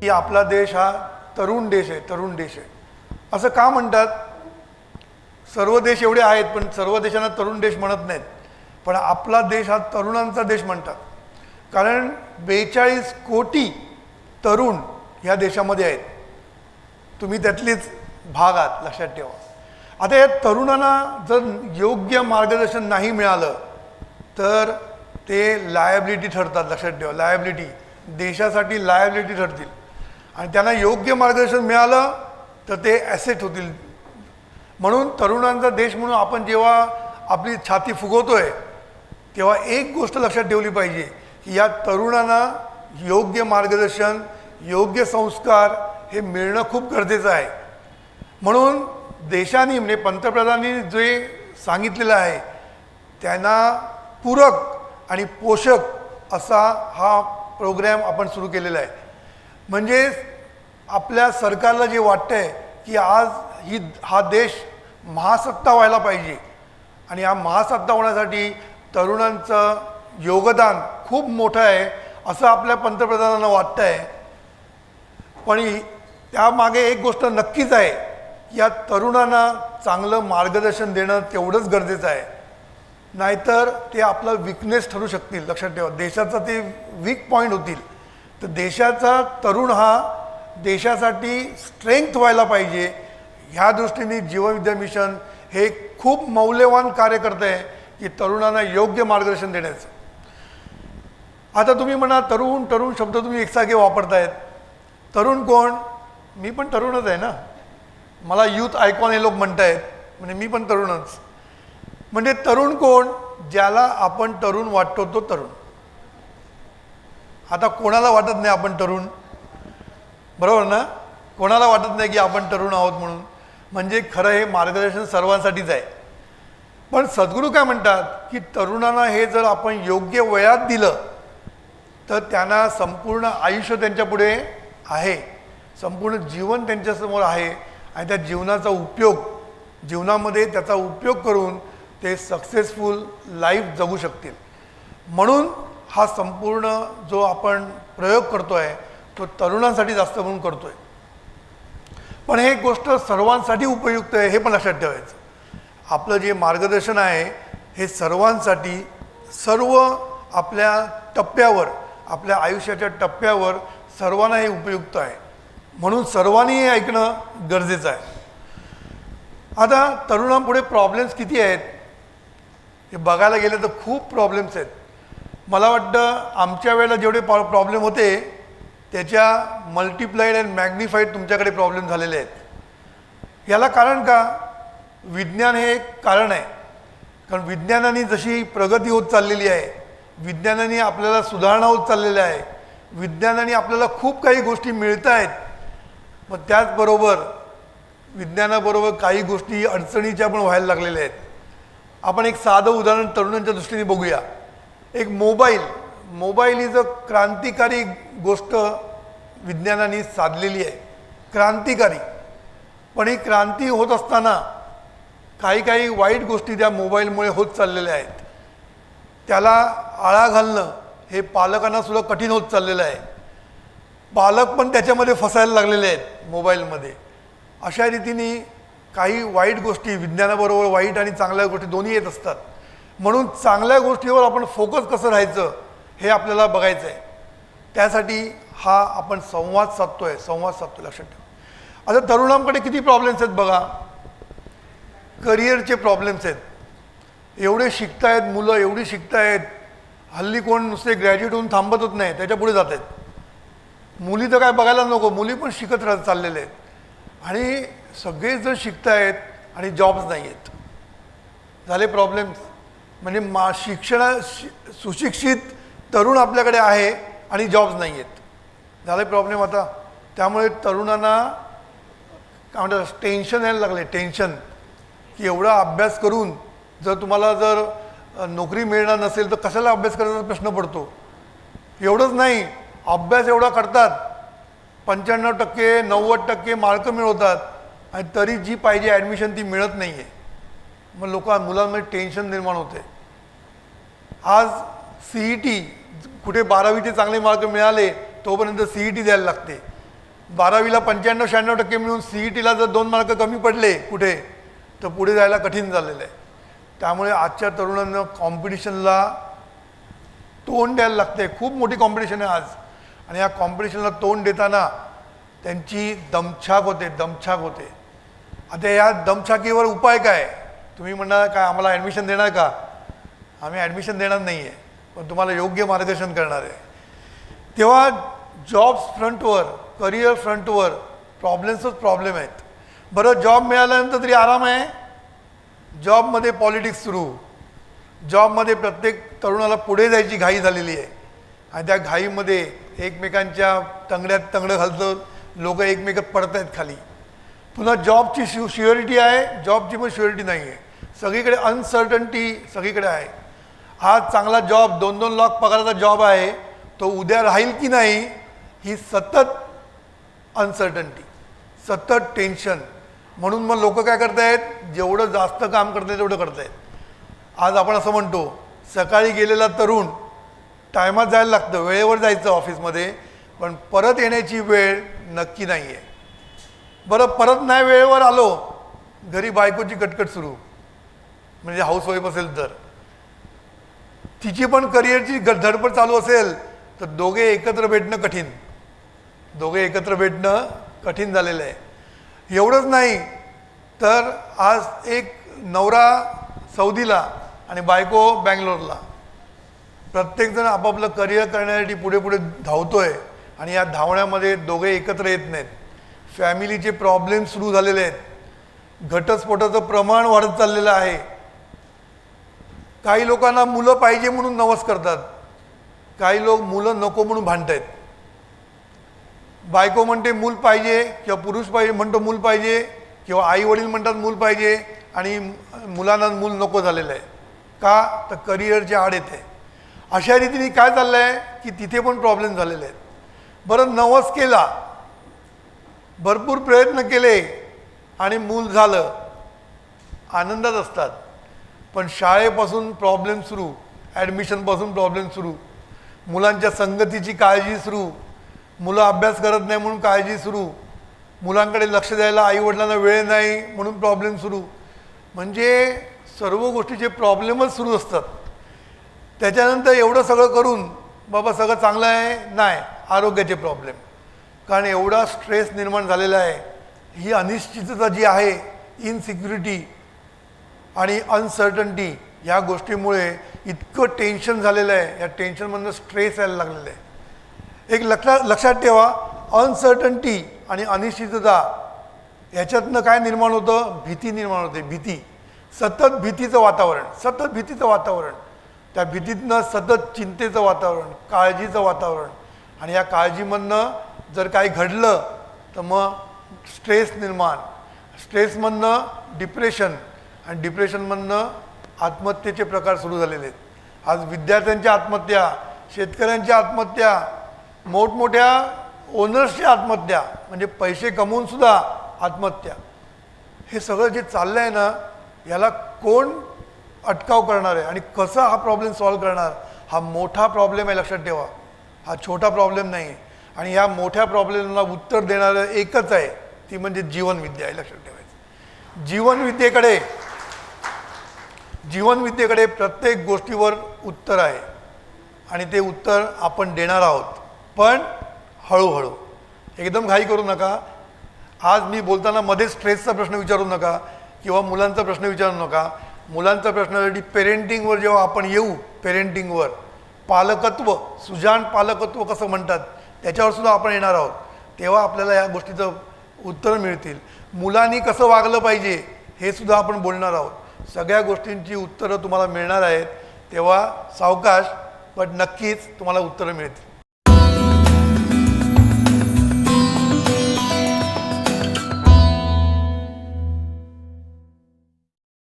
की आपला देश हा तरुण देश आहे तरुण देश आहे. असं का म्हणतात? सर्व देश एवढे आहेत पण सर्व देशांना तरुण देश म्हणत नाहीत. पण आपला देश हा तरुणांचा देश म्हणतात. कारण बेचाळीस कोटी तरुण ह्या देशामध्ये आहेत. तुम्ही त्यातलीच भाग आहात लक्षात ठेवा. आता या तरुणांना जर योग्य मार्गदर्शन नाही मिळालं तर ते लायबिलिटी ठरतात लक्षात ठेवा. लायबिलिटी देशासाठी लायबिलिटी ठरतील. आणि त्यांना योग्य मार्गदर्शन मिळालं तर ते ॲसेट होतील. म्हणून तरुणांचा देश म्हणून आपण जेव्हा आपली छाती फुगवतोय तेव्हा एक गोष्ट लक्षात ठेवली पाहिजे की या तरुणांना योग्य मार्गदर्शन योग्य संस्कार हे मिळणं खूप गरजेचं आहे. म्हणून देशाने म्हणजे पंतप्रधानांनी जे सांगितलेलं आहे त्यांना पूरक आणि पोषक असा हा प्रोग्रॅम आपण सुरू केलेला आहे. म्हणजे आपल्या सरकारला जे वाटतंय की आज ही हा देश महासत्ता व्हायला पाहिजे. आणि हा महासत्ता होण्यासाठी तरुणांचं योगदान खूप मोठं आहे असं आपल्या पंतप्रधानांना वाटतं आहे पण त्यामागे एक गोष्ट नक्कीच आहे या तरुणांना चांगलं मार्गदर्शन देणं तेवढंच गरजेचं आहे. नाहीतर ते आपलं विकनेस ठरू शकतील लक्षात ठेवा. देशाचा ते वीक पॉईंट होतील. तर देशाचा तरुण हा देशासाठी स्ट्रेंथ व्हायला पाहिजे. ह्या दृष्टीने जीवविद्या मिशन हे खूप मौल्यवान कार्य करत आहे की तरुणांना योग्य मार्गदर्शन देण्याचं. आता तुम्ही म्हणा तरुण तरुण शब्द तुम्ही एकसारखे वापरतायत. तरुण कोण? मी पण तरुणच आहे ना. मला यूथ आयकॉन हे लोक म्हणतायत. म्हणजे मी पण तरुणच. म्हणजे तरुण कोण? ज्याला आपण तरुण वाटतो तो तरुण. आता कोणाला वाटत नाही आपण तरुण? बरोबर ना? कोणाला वाटत नाही की आपण तरुण आहोत म्हणून? म्हणजे खरं हे मार्गदर्शन सर्वांसाठीच आहे. पण सद्गुरू काय म्हणतात की तरुणांना हे जर आपण योग्य वयात दिलं तर त्यांना संपूर्ण आयुष्य त्यांच्यापुढे आहे. संपूर्ण जीवन त्यांच्यासमोर आहे. आणि त्या जीवनाचा उपयोग जीवनामध्ये त्याचा उपयोग करून ते सक्सेसफुल लाईफ जगू शकतील. म्हणून हा संपूर्ण जो आपण प्रयोग करतो आहे तो तरुणांसाठी जास्त म्हणून करतो आहे पण हे गोष्ट सर्वांसाठी उपयुक्त आहे हे पण लक्षात ठेवायचं. आपलं जे मार्गदर्शन आहे हे सर्वांसाठी सर्व आपल्या टप्प्यावर आपल्या आयुष्याच्या टप्प्यावर सर्वांना हे उपयुक्त आहे. म्हणून सर्वांनी हे ऐकणं गरजेचं आहे. आता तरुणांपुढे प्रॉब्लेम्स किती आहेत? हे बघायला गेले तर खूप प्रॉब्लेम्स आहेत. मला वाटतं आमच्या वेळेला जेवढे प्रॉ प्रॉब्लेम होते त्याच्या मल्टिप्लाईड अँड मॅग्निफाईड तुमच्याकडे प्रॉब्लेम झालेले आहेत. याला कारण का? विज्ञान हे एक कारण आहे. कारण विज्ञानाने जशी प्रगती होत चाललेली आहे विज्ञानाने आपल्याला सुधारणा होत चाललेल्या आहे विज्ञानाने आपल्याला खूप काही गोष्टी मिळत आहेत मग त्याचबरोबर विज्ञानाबरोबर काही गोष्टी अडचणीच्या पण व्हायला लागलेल्या आहेत. आपण एक साधं उदाहरण तरुणांच्या दृष्टीने बघूया. एक मोबाईल मोबाईल ही जर क्रांतिकारी गोष्ट विज्ञानाने साधलेली आहे. क्रांतिकारी. पण ही क्रांती होत असताना काही काही वाईट गोष्टी त्या मोबाईलमुळे होत चाललेल्या आहेत. त्याला आळा घालणं हे पालकांना सुद्धा कठीण होत चाललेलं आहे. पालक पण त्याच्यामध्ये फसायला लागलेले आहेत मोबाईलमध्ये. अशा रीतीने काही वाईट गोष्टी विज्ञानाबरोबर वाईट आणि चांगल्या गोष्टी दोन्ही येत असतात. म्हणून चांगल्या गोष्टीवर आपण फोकस कसं राहायचं हे आपल्याला बघायचं आहे त्यासाठी हा आपण संवाद साधतोय संवाद साधतोय लक्षात ठेवा. आता तरुणांकडे किती प्रॉब्लेम्स आहेत बघा. करिअरचे प्रॉब्लेम्स आहेत. एवढे शिकतायत मुलं एवढी शिकतायत. हल्ली कोण नुसते ग्रॅज्युएट होऊन थांबतच नाही त्याच्या पुढे जात आहेत. मुली तर काय बघायला नको मुली पण शिकत राहत चाललेले आहेत. आणि सगळेच जण शिकतायत आणि जॉब्स नाही आहेत झाले प्रॉब्लेम्स म्हणजे मा शिक्षणा शि सुशिक्षित तरुण आपल्याकडे आहे आणि जॉब्स नाही आहेत. झाले प्रॉब्लेम आता. त्यामुळे तरुणांना काय म्हणतात टेन्शन यायला लागले टेन्शन की एवढा अभ्यास करून जर तुम्हाला जर नोकरी मिळणार नसेल तर कशाला अभ्यास करायचा प्रश्न पडतो? एवढंच नाही. अभ्यास एवढा करतात. पंच्याण्णव टक्के नव्वद टक्के मार्क मिळवतात. आणि तरी जी पाहिजे ॲडमिशन ती मिळत नाही आहे मग लोक मुलांमध्ये टेन्शन निर्माण होते. आज सी ई टी कुठे बारावीचे चांगले मार्क मिळाले तोपर्यंत सी ई टी द्यायला लागते. बारावीला पंच्याण्णव शहाण्णव टक्के मिळून सी ई टीला जर दोन मार्क कमी पडले कुठे तर पुढे जायला कठीण झालेलं आहे. त्यामुळे आजच्या तरुणांना कॉम्पिटिशनला तोंड द्यायला लागते खूप मोठी कॉम्पिटिशन आहे आज. आणि या कॉम्पिटिशनला तोंड देताना त्यांची दमछाक होते दमछाक होते. आता या दमछाकीवर उपाय काय? तुम्ही म्हणणार काय आम्हाला ॲडमिशन देणार का? आम्ही ॲडमिशन देणार नाही आहे पण तुम्हाला योग्य मार्गदर्शन करणार आहे. तेव्हा जॉब्स फ्रंटवर करिअर फ्रंटवर प्रॉब्लेम्सच प्रॉब्लेम आहेत. बरं जॉब मिळाल्यानंतर तरी आराम आहे. जॉबमध्ये पॉलिटिक्स सुरू. जॉबमध्ये प्रत्येक तरुणाला पुढे जायची घाई झालेली आहे. आणि त्या घाईमध्ये एकमेकांच्या तंगड्यात तंगडं घालतं लोक एकमेकात पडत आहेत खाली. पुन्हा जॉबची शिव शुअरिटी आहे जॉबची पण शुअरिटी नाही आहे सगळीकडे अनसर्टन्टी सगळीकडे आहे. आज चांगला जॉब दोन दोन लाख पगाराचा जॉब आहे तो उद्या राहील की नाही ही सतत अनसर्टन्टी सतत टेन्शन म्हणून मग लोक काय करतायत जेवढं जास्त काम करतायत तेवढं करतायत. आज आपण असं म्हणतो सकाळी गेलेला तरुण टायमात जायला लागतं वेळेवर जायचं ऑफिसमध्ये पण परत येण्याची वेळ नक्की नाही आहे बरं परत नाही वेळेवर आलो घरी बायकोची कटकट सुरू. म्हणजे हाऊसवाईफ असेल तर. तिची पण करिअरची धडपड चालू असेल तर दोघे एकत्र भेटणं कठीण. दोघे एकत्र भेटणं कठीण झालेलं आहे. एवढंच नाही तर आज एक नवरा सौदीला आणि बायको बँगलोरला. प्रत्येकजण आपापलं करिअर करण्यासाठी पुढे पुढे धावतोय आणि या धावण्यामध्ये दोघे एकत्र येत नाहीत. फॅमिलीचे प्रॉब्लेम सुरू झालेले आहेत. घटस्फोटाचं प्रमाण वाढत चाललेलं आहे. काही लोकांना मुलं पाहिजे म्हणून नवस करतात. काही लोक मुलं नको म्हणून भांडत आहेत बायको म्हणते मूल पाहिजे किंवा पुरुष पाहिजे म्हणतो मूल पाहिजे किंवा आई वडील म्हणतात मूल पाहिजे आणि मुलांना मूल नको झालेलं आहे. का? तर करिअरची आड येते. अशा रीतीने काय चाललं आहे की तिथे पण प्रॉब्लेम झालेले आहेत. बरं नवस केला. भरपूर प्रयत्न केले आणि मूल झालं. आनंदात असतात. पण शाळेपासून प्रॉब्लेम सुरू ॲडमिशनपासून प्रॉब्लेम सुरू. मुलांच्या संगतीची काळजी सुरू. मुलं अभ्यास करत नाही म्हणून काळजी सुरू. मुलांकडे लक्ष द्यायला आईवडिलांना वेळ नाही म्हणून प्रॉब्लेम सुरू. म्हणजे सर्व गोष्टीचे प्रॉब्लेमच सुरू असतात. त्याच्यानंतर एवढं सगळं करून बाबा सगळं चांगलं आहे? नाही. आरोग्याचे प्रॉब्लेम कारण एवढा स्ट्रेस निर्माण झालेला आहे. ही अनिश्चितता जी आहे इनसिक्युरिटी आणि अनसर्टन्टी या गोष्टीमुळे इतकं टेन्शन झालेलं आहे. या टेन्शनमधनं स्ट्रेस यायला लागलेलं आहे. एक लक्षात लक्षात ठेवा अनसर्टन्टी आणि अनिश्चितता याच्यातनं काय निर्माण होतं? भीती निर्माण होते. भीती. सतत भीतीचं वातावरण सतत भीतीचं वातावरण. त्या भीतीतनं सतत चिंतेचं वातावरण काळजीचं वातावरण. आणि या काळजीमधनं जर काही घडलं तर मग स्ट्रेस निर्माण. स्ट्रेसमधनं डिप्रेशन आणि डिप्रेशनमधनं आत्महत्येचे प्रकार सुरू झालेले आहेत. आज विद्यार्थ्यांच्या आत्महत्या शेतकऱ्यांच्या आत्महत्या मोठमोठ्या ओनर्सच्या आत्महत्या म्हणजे पैसे कमवूनसुद्धा आत्महत्या. हे सगळं जे चाललं आहे ना याला कोण अटकाव करणार आहे आणि कसा हा प्रॉब्लेम सॉल्व्ह करणार हा मोठा प्रॉब्लेम आहे लक्षात ठेवा. हा छोटा प्रॉब्लेम नाही आणि या मोठ्या प्रॉब्लेमला उत्तर देणारं एकच आहे ती म्हणजे जीवनविद्या आहे लक्षात ठेवायचं. जीवनविद्येकडे जीवनविद्येकडे प्रत्येक गोष्टीवर उत्तर आहे. आणि ते उत्तर आपण देणार आहोत. पण हळूहळू. एकदम घाई करू नका. आज मी बोलताना मध्ये स्ट्रेसचा प्रश्न विचारू नका किंवा मुलांचा प्रश्न विचारू नका. मुलांचा प्रश्नासाठी पेरेंटिंगवर जेव्हा आपण येऊ पेरेंटिंगवर पालकत्व सुजान पालकत्व कसं म्हणतात त्याच्यावर सुद्धा आपण येणार आहोत. तेव्हा आपल्याला या गोष्टीचं उत्तर मिळतील. मुलांनी कसं वागलं पाहिजे हे सुद्धा आपण बोलणार आहोत. सगळ्या गोष्टींची उत्तरं तुम्हाला मिळणार आहेत तेव्हा सावकाश पण नक्कीच तुम्हाला उत्तरं मिळतील.